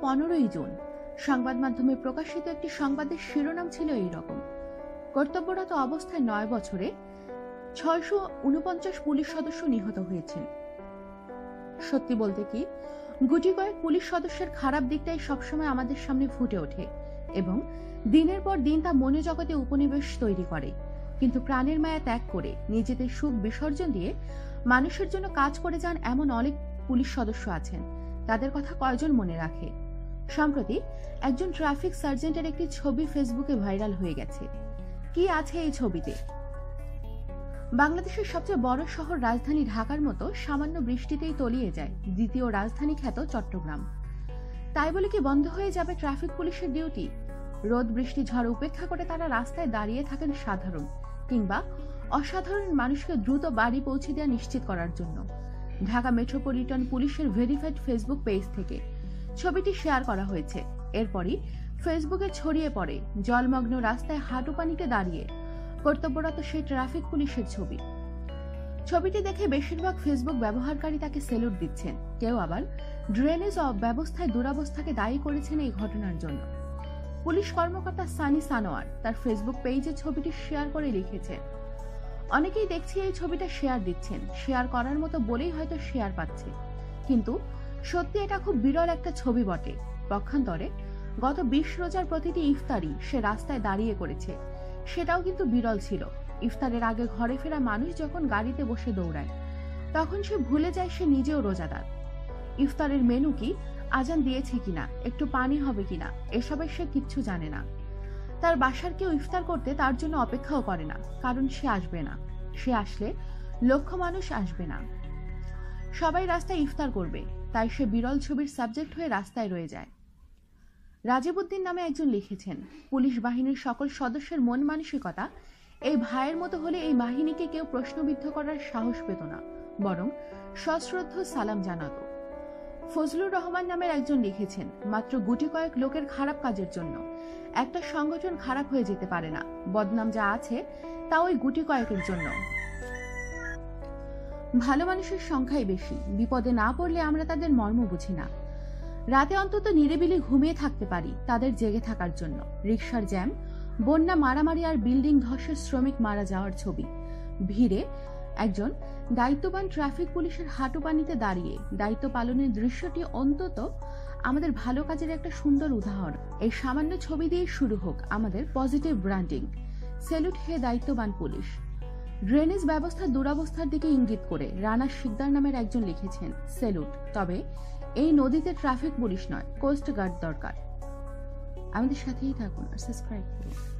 পনেরোই জুন। সংবাদ মাধ্যমে প্রকাশিত একটি সংবাদের শিরোনাম ছিল এই রকম কর্তব্যরত অবস্থায় নয় বছরে ছয়শো উনপঞ্চাশ পুলিশ সদস্য নিহত হয়েছেন। সত্যি বলতে কি, গুটি কয়েক পুলিশ সদস্যের খারাপ দিকটাই সবসময় আমাদের সামনে ফুটে ওঠে এবং দিনের পর দিন তা মনে জগতে উপনিবেশ তৈরি করে। কিন্তু প্রাণের মায়া ত্যাগ করে নিজেদের সুখ বিসর্জন দিয়ে মানুষের জন্য কাজ করে যান এমন অনেক পুলিশ সদস্য আছেন। তাদের কথা কয়জন মনে রাখে? সম্প্রতি একজন ট্রাফিক সার্জেন্টের একটি ছবি ফেসবুকে ভাইরাল হয়ে গেছে। কি আছে এই ছবিতে? বাংলাদেশের সবচেয়ে বড় শহর রাজধানী ঢাকার মতো সামান্য বৃষ্টিতেই তলিয়ে যায় দ্বিতীয় রাজধানী খ্যাত চট্টগ্রাম। তাই বলে কি বন্ধ হয়ে যাবে ট্রাফিক পুলিশের ডিউটি? রোদ, বৃষ্টি, ঝড় উপেক্ষা করে তারা রাস্তায় দাঁড়িয়ে থাকেন সাধারণ কিংবা অসাধারণ মানুষকে দ্রুত বাড়ি পৌঁছে দেওয়া নিশ্চিত করার জন্য। ঢাকা মেট্রোপলিটন পুলিশের ভেরিফাইড ফেসবুক পেজ থেকে ছবিটি শেয়ার করা হয়েছে। এরপরই ফেসবুকে ছড়িয়ে পড়ে জলমগ্ন রাস্তায় হাঁটু পানিতে দাঁড়িয়ে কর্তব্যরত সেই ট্রাফিক পুলিশের ছবি। ছবিটি দেখে বেশিরভাগ ফেসবুক ব্যবহারকারী তাকে সেলুট দিচ্ছেন। কেউ আবার ড্রেনেজ ব্যবস্থায় দুরাবস্থাকে দায়ী করেছেন এই ঘটনার জন্য। পুলিশ কর্মকর্তা সানি সানোয়ার তার ফেসবুক পেজে ছবিটি শেয়ার করে লিখেছেন অনেকেই দেখছি এই ছবিটা শেয়ার দিচ্ছেন। শেয়ার করার মতো বলেই হয়তো শেয়ার পাচ্ছে। কিন্তু সত্যি এটা খুব বিরল একটা ছবি বটে। পক্ষান্তরে গত বিশ রোজার প্রতিটি ইফতারি সে রাস্তায় দাঁড়িয়ে করেছে। সেটাও কিন্তু বিরল ছিল। ইফতারের আগে ঘরে ফেরা মানুষ যখন গাড়িতে বসে দৌড়ায়, তখন সে ভুলে যায় সে নিজেও রোজাদার। ইফতারের মেনু কি, আজান দিয়েছে কিনা, একটু পানি হবে কিনা এসবের সে কিচ্ছু জানে না। তার বাসার কেউ ইফতার করতে তার জন্য অপেক্ষাও করে না, কারণ সে আসবে না। সে আসলে লক্ষ মানুষ আসবে না। সবাই রাস্তায় ইফতার করবে, তাই সে বিরল ছবির সাবজেক্ট হয়ে রাস্তায় রয়ে যায়। রাজিবুদ্দিন নামে একজন লিখেছেন, পুলিশ বাহিনীর সকল সদস্যের মন মানসিকতা, এই ভাইয়ের মতো হলে এই বাহিনীকে কেউ প্রশ্নবিদ্ধ করার সাহস পেত না, বরং সশ্রদ্ধ সালাম জানাতো। ফজলুর রহমান নামের একজন লিখেছেন, মাত্র গুটি কয়েক লোকের খারাপ কাজের জন্য। একটা সংগঠন খারাপ হয়ে যেতে পারে না, বদনাম যা আছে তা ওই গুটি কয়েকের জন্য। ভালো মানুষের সংখ্যাই বেশি। বিপদে না পড়লে আমরা তাদের মর্ম বুঝি না। রাতে অন্তত নিরিবিলি ঘুমিয়ে থাকতে পারি তাদের জেগে থাকার জন্য। রিক্সার জ্যাম, বন্যা মারামারি আর বিল্ডিং ধসের শ্রমিক মারা যাওয়ার ছবি। ভিড়ে একজন দায়িত্ববান ট্রাফিক পুলিশের হাঁটু পানিতে দাঁড়িয়ে দায়িত্ব পালনের দৃশ্যটি অন্তত আমাদের ভালো কাজের একটা সুন্দর উদাহরণ। এই সামান্য ছবি দিয়ে শুরু হোক আমাদের পজিটিভ ব্র্যান্ডিং। সেলুট হে দায়িত্ববান পুলিশ। ড্রেনেজ ব্যবস্থার দুরাবস্থার দিকে ইঙ্গিত করে রানা শিকদার নামের একজন লিখেছেন, সেলুট। তবে, এই নদীতে ট্রাফিক পুলিশ নয়, কোস্ট গার্ড দরকার। আমাদের সাথেই থাকুন আর সাবস্ক্রাইব করুন।